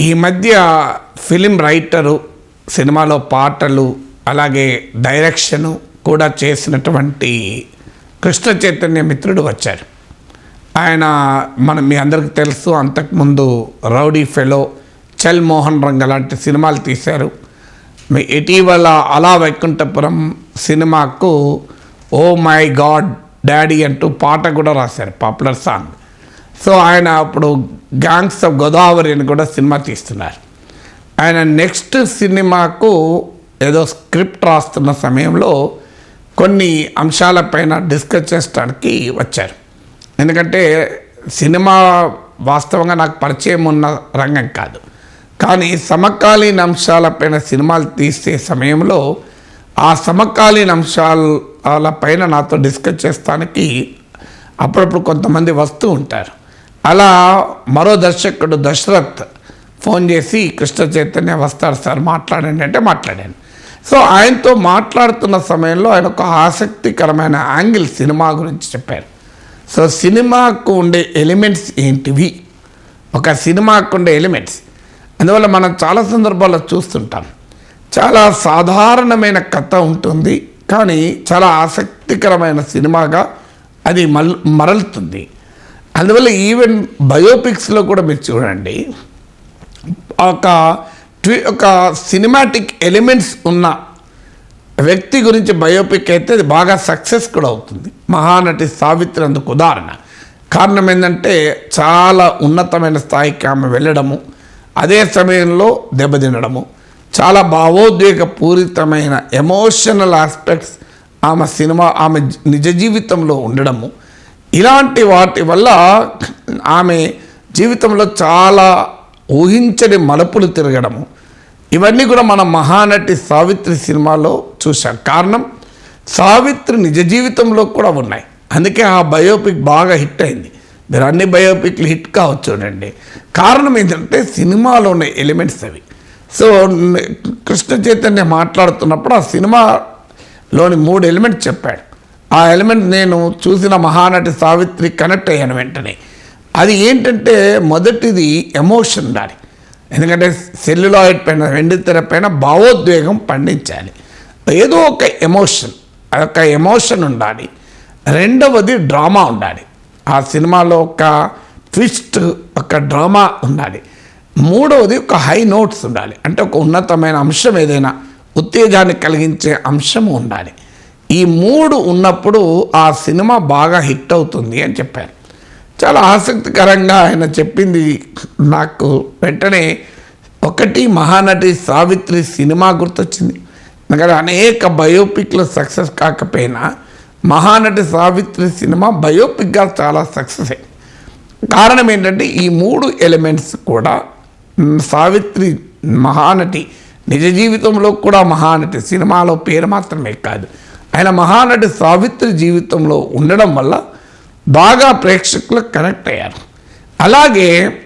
ఈ మధ్య film writer సినిమాలో పాటలు అలాగే డైరెక్షను కూడా చేసినటువంటి కృష్ణ చైతన్య మిత్రుడు వచ్చారు. ఆయన మనం మీ అందరికీ తెలుసు అంతకుముందు రౌడీ ఫెలో చల్ మోహన్ రంగ లాంటి సినిమాలు తీశారు. మీ ఇటీవల అలా వైకుంఠపురం సినిమాకు ఓ మై గాడ్ డాడీ అంటూ పాట కూడా రాశారు పాపులర్ సాంగ్. సో ఆయన అప్పుడు గ్యాంగ్స్ ఆఫ్ గోదావరి అని కూడా సినిమా తీస్తున్నారు. ఆయన నెక్స్ట్ సినిమాకు ఏదో స్క్రిప్ట్ రాస్తున్న సమయంలో కొన్ని అంశాలపైన డిస్కస్ చేసడానికి వచ్చారు. ఎందుకంటే సినిమా వాస్తవంగా నాకు పరిచయం ఉన్న రంగం కాదు. కానీ సమకాలీన అంశాలపైన సినిమాలు తీసే సమయంలో ఆ సమకాలీన అంశాలపైన నాతో డిస్కస్ చేస్తానికి అప్పుడప్పుడు కొంతమంది వస్తూ ఉంటారు. అలా మరో దర్శకుడు దశరథ్ ఫోన్ చేసి కృష్ణ చైతన్య వస్తారు సార్ మాట్లాడండి అంటే మాట్లాడాను. సో ఆయనతో మాట్లాడుతున్న సమయంలో ఆయన ఒక ఆసక్తికరమైన యాంగిల్ సినిమా గురించి చెప్పారు. సో సినిమాకు ఉండే ఎలిమెంట్స్ ఏంటివి? ఒక సినిమాకు ఉండే ఎలిమెంట్స్. అందువల్ల మనం చాలా సందర్భాల్లో చూస్తుంటాం. చాలా సాధారణమైన కథ ఉంటుంది కానీ చాలా ఆసక్తికరమైన సినిమాగా అది మల్ మరలుతుంది. అందువల్ల ఈవెన్ బయోపిక్స్లో కూడా మీరు చూడండి ఒక ట్వి ఒక సినిమాటిక్ ఎలిమెంట్స్ ఉన్న వ్యక్తి గురించి బయోపిక్ అయితే అది బాగా సక్సెస్ కూడా అవుతుంది. మహానటి సావిత్రి అందుకు ఉదాహరణ. కారణం ఏంటంటే చాలా ఉన్నతమైన స్థాయికి ఆమె వెళ్ళడము అదే సమయంలో దెబ్బతినడము చాలా భావోద్వేగపూరితమైన ఎమోషనల్ ఆస్పెక్ట్స్ ఆమె సినిమా ఆమె నిజ జీవితంలో ఉండడము ఇలాంటి వాటి వల్ల ఆమె జీవితంలో చాలా ఊహించని మలుపులు తిరగడము. ఇవన్నీ కూడా మన మహానటి సావిత్రి సినిమాలో చూశాం. కారణం సావిత్రి నిజ జీవితంలో కూడా ఉన్నాయి. అందుకే ఆ బయోపిక్ బాగా హిట్ అయింది. మీరు అన్ని బయోపిక్లు హిట్ కావచ్చు కారణం ఏంటంటే సినిమాలో ఉన్న ఎలిమెంట్స్ అవి. సో కృష్ణ చైతన్య మాట్లాడుతున్నప్పుడు ఆ సినిమాలోని మూడు ఎలిమెంట్స్ చెప్పాడు. ఆ ఎలిమెంట్ నేను చూసిన మహానటి సావిత్రి కనెక్ట్ అయ్యాను వెంటనే. అది ఏంటంటే మొదటిది ఎమోషన్ ఉండాలి ఎందుకంటే సెల్యులాయిడ్ పైన వెండితెర పైన భావోద్వేగం పండించాలి. ఏదో ఒక ఎమోషన్ అదొక ఎమోషన్ ఉండాలి. రెండవది డ్రామా ఉండాలి. ఆ సినిమాలో ఒక ట్విస్ట్ ఒక డ్రామా ఉండాలి. మూడవది ఒక హై నోట్స్ ఉండాలి. అంటే ఒక ఉన్నతమైన అంశం ఏదైనా ఉత్తేజాన్ని కలిగించే అంశం ఉండాలి. ఈ మూడు ఉన్నప్పుడు ఆ సినిమా బాగా హిట్ అవుతుంది అని చెప్పారు. చాలా ఆసక్తికరంగా ఆయన చెప్పింది నాకు వెంటనే ఒకటి మహానటి సావిత్రి సినిమా గుర్తొచ్చింది. ఎందుకంటే అనేక బయోపిక్లు సక్సెస్ కాకపోయినా మహానటి సావిత్రి సినిమా బయోపిక్గా చాలా సక్సెస్ అయింది. కారణం ఏంటంటే ఈ మూడు ఎలిమెంట్స్ కూడా సావిత్రి మహానటి నిజ జీవితంలో కూడా మహానటి సినిమాలో పేరు మాత్రమే కాదు. ఆయన మహానటి సావిత్రి జీవితంలో ఉండడం వల్ల బాగా ప్రేక్షకులకు కనెక్ట్ అయ్యారు. అలాగే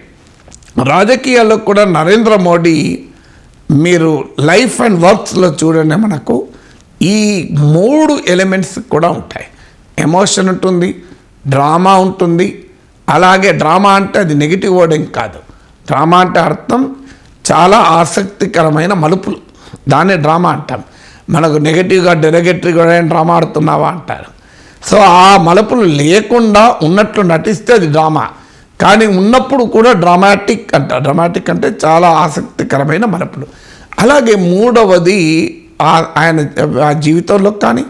రాజకీయాల్లో కూడా నరేంద్ర మోడీ మీరు లైఫ్ అండ్ వర్క్స్లో చూడండి మనకు ఈ మూడు ఎలిమెంట్స్ కూడా ఉంటాయి. ఎమోషన్ ఉంటుంది డ్రామా ఉంటుంది. అలాగే డ్రామా అంటే అది నెగిటివ్ వర్డ్ ఏం కాదు. డ్రామా అంటే అర్థం చాలా ఆసక్తికరమైన మలుపులు. దాన్ని డ్రామా అంటాం. మనకు నెగిటివ్గా డెరగేటరీగా డ్రామా ఆడుతున్నావా అంటారు. సో ఆ మలుపులు లేకుండా ఉన్నట్లు నటిస్తే అది డ్రామా కానీ ఉన్నప్పుడు కూడా డ్రామాటిక్ అంట డ్రామాటిక్ అంటే చాలా ఆసక్తికరమైన మలుపులు. అలాగే మూడవది ఆ- ఆయన ఆ జీవితంలో కానీ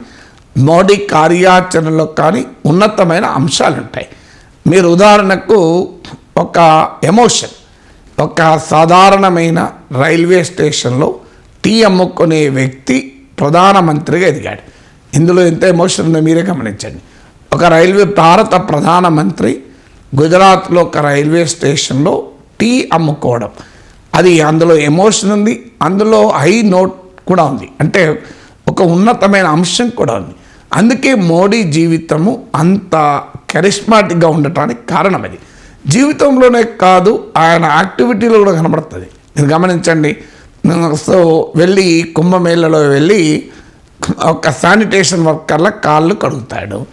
మోడీ కార్యాచరణలో కానీ ఉన్నతమైన అంశాలు ఉంటాయి. మీరు ఉదాహరణకు ఒక ఎమోషన్ ఒక సాధారణమైన రైల్వే స్టేషన్లో టీ అమ్ముకునే వ్యక్తి ప్రధానమంత్రిగా ఎదిగాడు. ఇందులో ఎంత ఎమోషన్ ఉందో మీరే గమనించండి. ఒక రైల్వే భారత ప్రధానమంత్రి గుజరాత్లో ఒక రైల్వే స్టేషన్లో టీ అమ్ముకోవడం. అది అందులో ఎమోషన్ ఉంది అందులో హై నోట్ కూడా ఉంది. అంటే ఒక ఉన్నతమైన అంశం కూడా ఉంది. అందుకే మోడీ జీవితము అంత కరిస్మాటిక్గా ఉండటానికి కారణం అది. జీవితంలోనే కాదు ఆయన యాక్టివిటీలో కూడా కనబడుతుంది. ఇది గమనించండి సో వెళ్ళి కుంభమేళలో వెళ్ళి ఒక శానిటేషన్ వర్కర్ల కాళ్ళు కడుగుతాడు.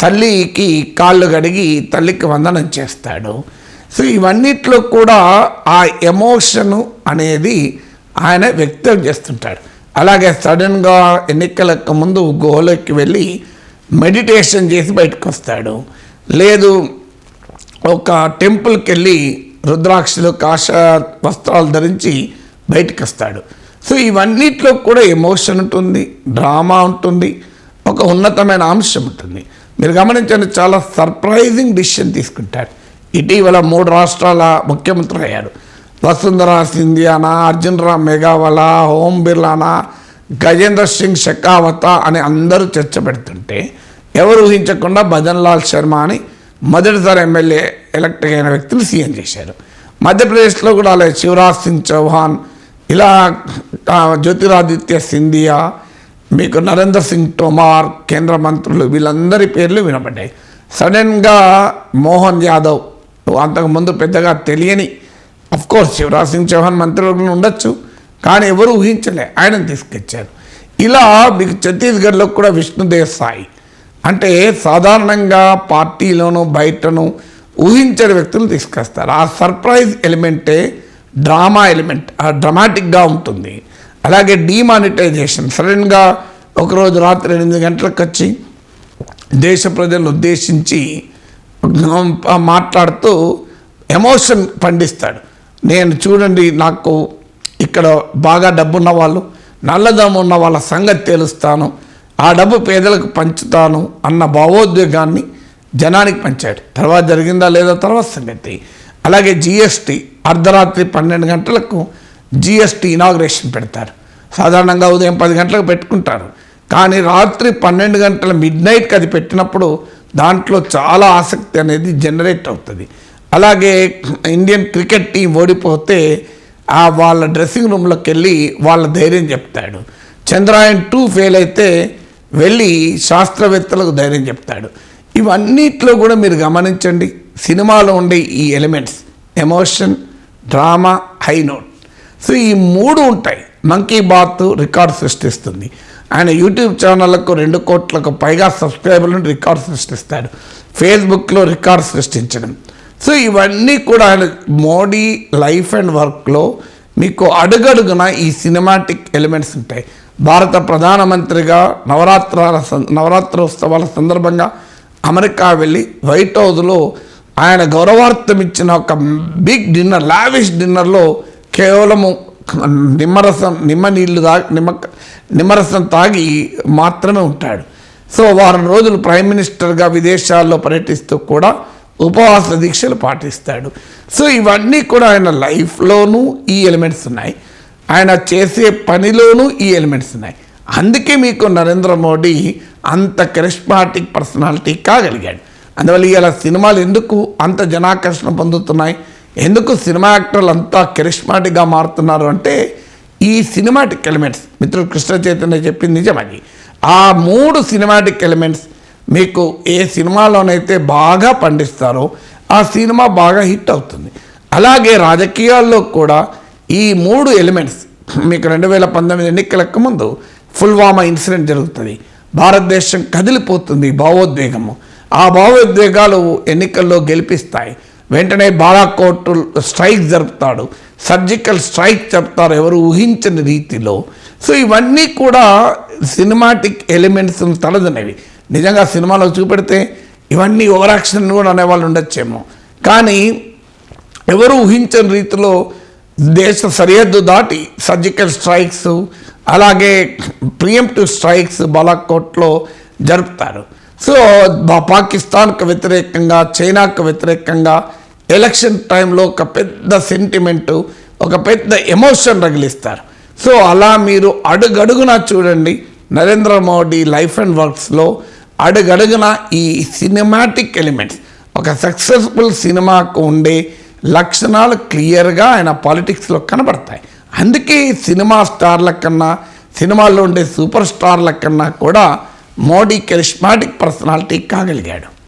తల్లికి కాళ్ళు కడిగి తల్లికి వందనం చేస్తాడు. సో ఇవన్నిట్లో కూడా ఆ ఎమోషను అనేది ఆయన వ్యక్తం చేస్తుంటాడు. అలాగే సడన్గా ఎన్నికలకు ముందు గోలోకి వెళ్ళి మెడిటేషన్ చేసి బయటకు వస్తాడు లేదు ఒక టెంపుల్కి వెళ్ళి రుద్రాక్షలు కాష వస్త్రాలు ధరించి బయటకు వస్తాడు సో ఇవన్నిట్లో కూడా ఎమోషన్ ఉంటుంది డ్రామా ఉంటుంది ఒక ఉన్నతమైన అంశం ఉంటుంది. మీరు గమనించండి చాలా సర్ప్రైజింగ్ డిసిషన్ తీసుకుంటాడు. ఇటీవల మూడు రాష్ట్రాల ముఖ్యమంత్రి అయ్యాడు. వసుంధర సింధియానా అర్జున్ రామ్ మెగావాలా ఓం బిర్లానా గజేంద్ర సింగ్ షెకావత అని అందరూ చర్చ పెడుతుంటే ఎవరు ఊహించకుండా భజన్ లాల్ శర్మ అని మొదటిసారి ఎమ్మెల్యే ఎలక్ట్ అయిన వ్యక్తిని సీఎం చేశారు. మధ్యప్రదేశ్లో కూడా అలాగే శివరాజ్ సింగ్ చౌహాన్ ఇలా జ్యోతిరాదిత్య సింధియా మీకు నరేంద్ర సింగ్ తోమార్ కేంద్ర మంత్రులు వీళ్ళందరి పేర్లు వినపడ్డాయి. సడన్గా మోహన్ యాదవ్ అంతకుముందు పెద్దగా తెలియని అఫ్కోర్స్ శివరాజ్ సింగ్ చౌహాన్ మంత్రివర్గంలో ఉండొచ్చు కానీ ఎవరు ఊహించలే ఆయనను తీసుకొచ్చారు. ఇలా మీకు ఛత్తీస్గఢ్లో కూడా విష్ణుదేవ్ సాయి అంటే సాధారణంగా పార్టీలోనూ బయటను ఊహించని వ్యక్తులు తీసుకొస్తారు. ఆ సర్ప్రైజ్ ఎలిమెంటే డ్రామా ఎలిమెంట్ ఆ డ్రమాటిక్గా ఉంటుంది. అలాగే డీమానిటైజేషన్. సడన్గా ఒకరోజు రాత్రి ఎనిమిది గంటలకు వచ్చి దేశ ప్రజలను ఉద్దేశించి మాట్లాడుతూ ఎమోషన్ పండిస్తాడు. నేను చూడండి నాకు ఇక్కడ బాగా డబ్బున్న వాళ్ళు నల్లదమ్ము ఉన్న వాళ్ళ సంగతి తెలుస్తాను ఆ డబ్బు పేదలకు పంచుతాను అన్న భావోద్వేగాన్ని జనానికి పంచాడు. తర్వాత జరిగిందా లేదా తర్వాత సంగతి. అలాగే జిఎస్టీ అర్ధరాత్రి పన్నెండు గంటలకు జిఎస్టీ ఇనాగ్రేషన్ పెడతారు. సాధారణంగా ఉదయం పది గంటలకు పెట్టుకుంటారు. కానీ రాత్రి పన్నెండు గంటల మిడ్ నైట్కి అది పెట్టినప్పుడు దాంట్లో చాలా ఆసక్తి అనేది జనరేట్ అవుతుంది. అలాగే ఇండియన్ క్రికెట్ టీం ఓడిపోతే ఆ వాళ్ళ డ్రెస్సింగ్ రూమ్లోకి వెళ్ళి వాళ్ళ ధైర్యం చెప్తాడు. చంద్రాయన్ టూ ఫెయిల్ అయితే వెళ్ళి శాస్త్రవేత్తలకు ధైర్యం చెప్తాడు. ఇవన్నిట్లో కూడా మీరు గమనించండి. సినిమాలో ఉండే ఈ elements emotion drama high note. So ఈ మూడు ఉంటాయి. మంకీ బాత్ రికార్డ్ సృష్టిస్తుంది. ఆయన యూట్యూబ్ ఛానళ్ళకు రెండు కోట్లకు పైగా సబ్స్క్రైబర్లను రికార్డ్ సృష్టిస్తాడు. ఫేస్బుక్లో రికార్డ్ సృష్టించడం. సో ఇవన్నీ కూడా ఆయన మోడీ లైఫ్ అండ్ వర్క్లో మీకు అడుగడుగున ఈ సినిమాటిక్ ఎలిమెంట్స్ ఉంటాయి. భారత ప్రధానమంత్రిగా నవరాత్రాల నవరాత్రోత్సవాల సందర్భంగా అమెరికా వెళ్ళి వైట్ హౌస్లో ఆయన గౌరవార్థం ఇచ్చిన ఒక బిగ్ డిన్నర్ లావిష్ డిన్నర్లో కేవలము నిమ్మరసం నిమ్మ నీళ్ళు తాగి నిమ్మ నిమ్మరసం తాగి మాత్రమే ఉంటాడు. సో వారం రోజులు ప్రైమ్ మినిస్టర్గా విదేశాల్లో పర్యటిస్తూ కూడా ఉపవాస దీక్షలు పాటిస్తాడు. సో ఇవన్నీ కూడా ఆయన లైఫ్లోనూ ఈ ఎలిమెంట్స్ ఉన్నాయి. ఆయన చేసే పనిలోనూ ఈ ఎలిమెంట్స్ ఉన్నాయి. అందుకే మీకు నరేంద్ర మోడీ అంత కరిస్మాటిక్ పర్సనాలిటీ కాగలిగాడు. అందువల్ల ఇవాళ సినిమాలు ఎందుకు అంత జనాకర్షణ పొందుతున్నాయి? ఎందుకు సినిమా యాక్టర్లు అంతా కరిస్మాటిక్గా మారుతున్నారు అంటే ఈ సినిమాటిక్ ఎలిమెంట్స్ మిత్రుడు కృష్ణ చైతన్య చెప్పింది నిజమది. ఆ మూడు సినిమాటిక్ ఎలిమెంట్స్ మీకు ఏ సినిమాలోనైతే బాగా పండిస్తారో ఆ సినిమా బాగా హిట్ అవుతుంది. అలాగే రాజకీయాల్లో కూడా ఈ మూడు ఎలిమెంట్స్ మీకు రెండు వేల పంతొమ్మిది ఎన్నికలకు ముందు పుల్వామా ఇన్సిడెంట్ జరుగుతుంది. భారతదేశం కదిలిపోతుంది భావోద్వేగము. ఆ భావోద్వేగాలు ఎన్నికల్లో గెలిపిస్తాయి. వెంటనే బాలాకోట్ స్ట్రైక్ జరుపుతాడు. సర్జికల్ స్ట్రైక్ చెప్తారు ఎవరు ఊహించని రీతిలో. సో ఇవన్నీ కూడా సినిమాటిక్ ఎలిమెంట్స్ తలదనేవి నిజంగా సినిమాలో చూపెడితే ఇవన్నీ ఓవర్ యాక్షన్ కూడా అనేవాళ్ళు ఉండొచ్చేమో. కానీ ఎవరు ఊహించని రీతిలో దేశ సరిహద్దు దాటి సర్జికల్ స్ట్రైక్స్ అలాగే ప్రియంటివ్ స్ట్రైక్స్ బాలాకోట్లో జరుపుతారు. సో బా- పాకిస్తాన్కు వ్యతిరేకంగా చైనాకు వ్యతిరేకంగా ఎలక్షన్ టైంలో ఒక పెద్ద సెంటిమెంటు ఒక పెద్ద ఎమోషన్ రగిలిస్తారు. సో అలా మీరు అడుగడుగున చూడండి నరేంద్ర మోడీ లైఫ్ అండ్ వర్క్స్లో అడుగడుగున ఈ సినిమాటిక్ ఎలిమెంట్స్ ఒక సక్సెస్ఫుల్ సినిమాకు ఉండే లక్షణాలు క్లియర్గా ఆయన పాలిటిక్స్లో కనబడతాయి. అందుకే ఈ సినిమా స్టార్ల కన్నా సినిమాల్లో ఉండే సూపర్ స్టార్ల కన్నా కూడా మోడీ కెరిస్మాటిక్ పర్సనాలిటీ కాగలిగాడు.